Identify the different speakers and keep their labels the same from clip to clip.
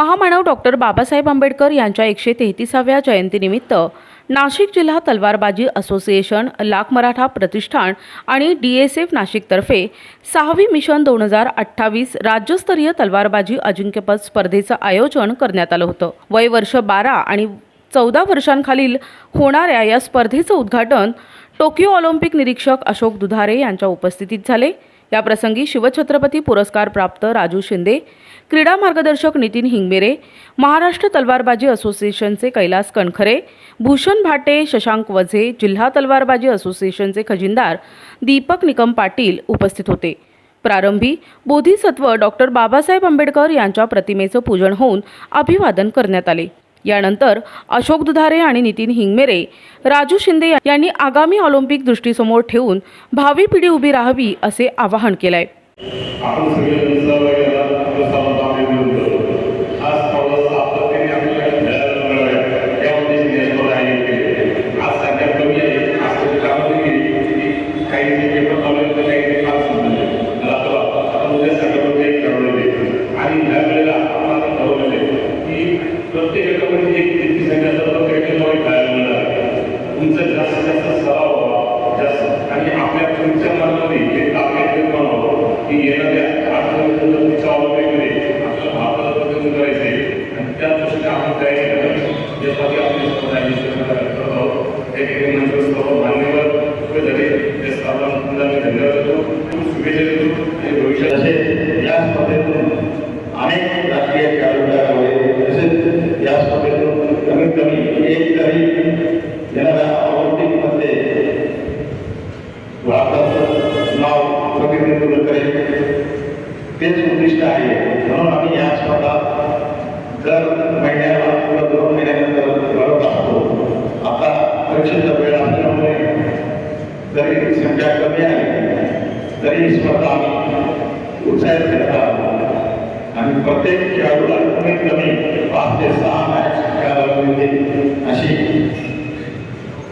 Speaker 1: महामानव डॉक्टर बाबासाहेब आंबेडकर यांच्या एकशे तेहतीसाव्या जयंतीनिमित्त नाशिक जिल्हा तलवारबाजी असोसिएशन लाख मराठा प्रतिष्ठान आणि डी एस एफ नाशिकतर्फे सहावी मिशन दोन हजार अठ्ठावीस राज्यस्तरीय तलवारबाजी अजिंक्यपद स्पर्धेचं आयोजन करण्यात आलं होतं. वय वर्ष बारा आणि चौदा वर्षांखालील होणाऱ्या या स्पर्धेचं उद्घाटन टोकियो ऑलिम्पिक निरीक्षक अशोक दुधारे यांच्या उपस्थितीत झाले. याप्रसंगी शिवछत्रपती पुरस्कार प्राप्त राजू शिंदे क्रीडा मार्गदर्शक नितीन हिंगमेरे महाराष्ट्र तलवारबाजी असोसिएशनचे कैलास कणखरे भूषण भाटे शशांक वझे जिल्हा तलवारबाजी असोसिएशनचे खजिनदार दीपक निकम पाटील उपस्थित होते. प्रारंभी बोधिसत्व डॉक्टर बाबासाहेब आंबेडकर यांच्या प्रतिमेचं पूजन होऊन अभिवादन करण्यात आले. यानंतर अशोक दुधारे आणि नितीन हिंगमेरे राजू शिंदे यांनी आगामी ऑलिम्पिक दृष्टीसमोर ठेवून भावी पिढी उभी राहावी असे आवाहन केलंय.
Speaker 2: आपली स्पर्धा करत आहोत त्या ठिकाणी सर्व मान्यवर उभे झाले त्या मी धन्यवाद देतो खूप शुभेच्छा देतो आणि भविष्यात
Speaker 3: या स्पर्धेतून अनेक राष्ट्रीय खेळाडू तयार तसेच या स्पर्धेतून कमीत कमी एक तरी ऑलिम्पिकमध्ये भारताचं नाव प्रतिनिधित्व करेल तेच उद्दिष्ट आहे. म्हणून आम्ही या स्पर्धा जर जरी संख्या कमी आहे तरी स्पर्धा आम्ही उत्साहित आहोत आणि प्रत्येक खेळाडूला कमीत कमी पाच ते सहा मॅच खेळायला मिळतील अशी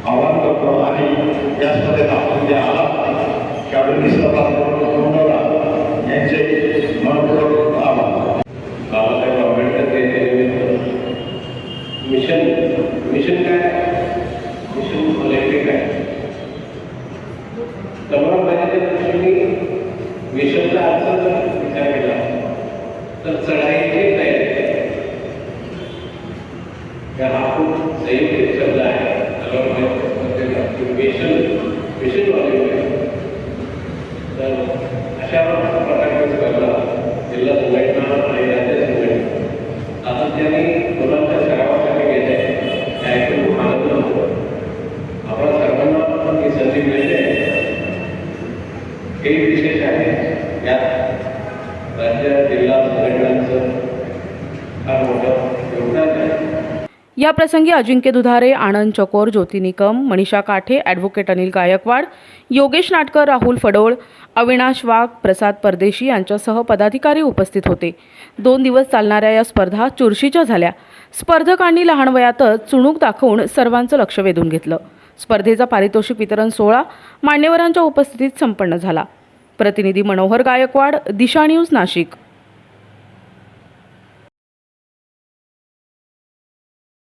Speaker 3: आवाहन करतो आणि या स्पर्धेत आपण जे आला खेळाडूंनी सहभाग नोंदवला यांचे मनपूर्वक आभार
Speaker 2: बाबासाहेब आंबेडकर मिशन मिशन काय मिशन ऑलिम्पिक आहे मिशनचा अर्थ जर विचार केला तर चढाई
Speaker 1: या प्रसंगी अजिंक्य दुधारे आनंद चकोर ज्योती निकम मनीषा काठे ॲडव्होकेट अनिल गायकवाड योगेश नाटकर राहुल फडोळ अविनाश वाघ प्रसाद परदेशी यांच्यासह पदाधिकारी उपस्थित होते. दोन दिवस चालणाऱ्या या स्पर्धा चुरशीच्या झाल्या. स्पर्धकांनी लहान वयातच चुणूक दाखवून सर्वांचं लक्ष वेधून घेतलं. स्पर्धेचा पारितोषिक वितरण सोहळा मान्यवरांच्या उपस्थितीत संपन्न झाला. प्रतिनिधी मनोहर गायकवाड दिशा न्यूज नाशिक.